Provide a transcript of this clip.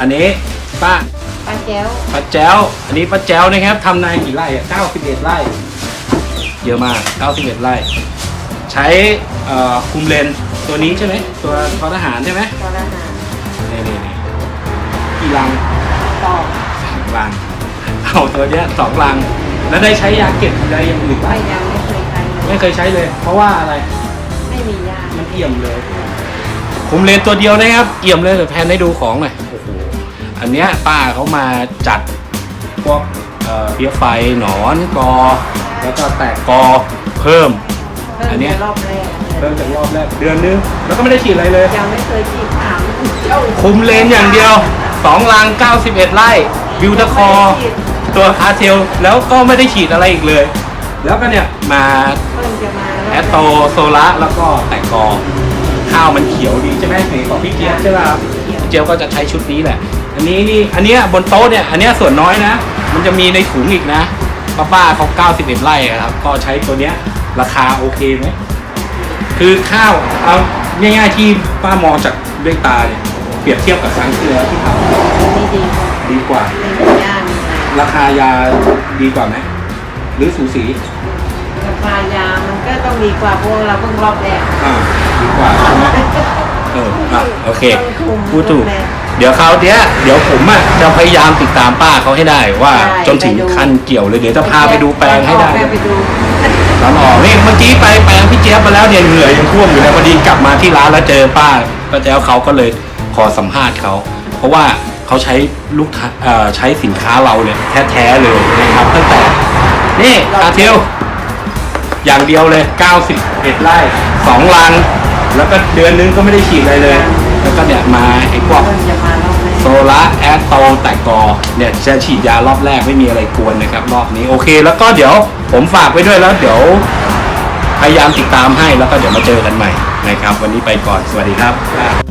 อันนี้ป้าปลาแก้วป้าแจ้ว อันนี้ป้าแจ้วนะครับทำนากี่ไร่อะ91 ไร่ เยอะมาก91ไร่ ใช้เอ่อคุมเลนตัวนี้ใช่ไหมตัวทอทหารใช่ไหมตอนอาหารนี่นี่นี่กี่ลังต่อสามลัง เอาตัวเนี้ยสองลัง แล้วได้ใช้ยาเก็บอะไรอย่างอื่นไหมไม่ยังไม่เคยใช้เลยไม่เคยใช้เลย เพราะว่าอะไร ไม่มียามันเอี่ยมเลยคุมเลนตัวเดียวนะครับ เอี่ยมเลยเดี๋ยวแพนให้ดูของหน่อยโอ้โหอันเนี้ยป้าเขามาจัดพวกเอ่อเพี้ยไฟหนอนกอ แล้วก็แตกกอเพิ่มเพิ่งอันเนี้ยจะรอบแรกเริ่มจากรอบแรกเดือนนึงแล้วก็ไม่ได้ฉีดอะไรเลย ยังไม่เคยฉีดถามเจ้าคุมเลนอย่างเดียวสองลัง 91 ไร่วิวตะคอตัวคาเทลแล้วก็ไม่ได้ฉีดอะไรอีกเลย แล้วก็เนี่ยมา เพิ่งจะมาแอตโตโซล่าแล้วก็แตกกอข้าวมันเขียวดีใช่ไหมสีของพี่เจี๊ยบใช่ป่ะครับพี่เจียบก็จะใช้ชุดนี้แหละ อันนี้นี่อันเนี้ยบนโต๊ะเนี่ยอันเนี้ยส่วนน้อยนะ มันจะมีในถุงอีกนะป้าป้าเขา91ไร่ครับก็ใช้ตัวเนี้ยราคาโอเคไหมคือข้าวเอาง่ายๆที่ป้ามองจากด้วยตาเนี่ยเปรียบเทียบกับครั้งที่แล้วที่ทนี่ดีำดีกว่า ไม่ยามีอะไราคายาดีกว่าไหมหรือสูสีราคายามันก็ต้องดีกว่าเพราะเราเพิ่งรอบแรกอ่าดีกว่า อออะโอเคต้องคุมพูดถูกรอบแรเดี๋ยวเขาวเนี้ยเดี๋ยวผมอะจะพยายามติดตามป้าเขาให้ได้ว่า ได้จนถึงไปดู ขั้นเกี่ยวเลยเดี๋ยวจะพาไปดูแปลงให้ได้แม่ไปดูตอนออกนี่เมื่อกี้ไปแปลงพี่เจี๊ยบมาแล้วเนี่ยเหงื่อยังท่วมอยู่เลยพอดีกลับมาที่ร้านแล้วเจอป้าป้าแจ้วเขาก็เลยขอสัมภาษณ์เขาเพราะว่าเขาใช้ลูกค้าเอ่อใช้สินค้าเราเนี่ยแท้ๆเลยนะครับตั้งแต่นี่คาเทลอย่างเดียวเลย 91ไร่สองลัง แล้วก็เดือนนึงก็ไม่ได้ฉีดอะไรเลย แล้วก็เนี่ยมาไอ้พวกโซล่าแอตโตแตกกอเนี่ยจะฉีดยารอบแรกไม่มีอะไรกวนนะครับ รอบนี้โอเค แล้วก็เดี๋ยวผมฝากไว้ด้วยแล้วเดี๋ยวพยายามติดตามให้แล้วก็เดี๋ยวมาเจอกันใหม่นะครับ วันนี้ไปก่อนสวัสดีครับ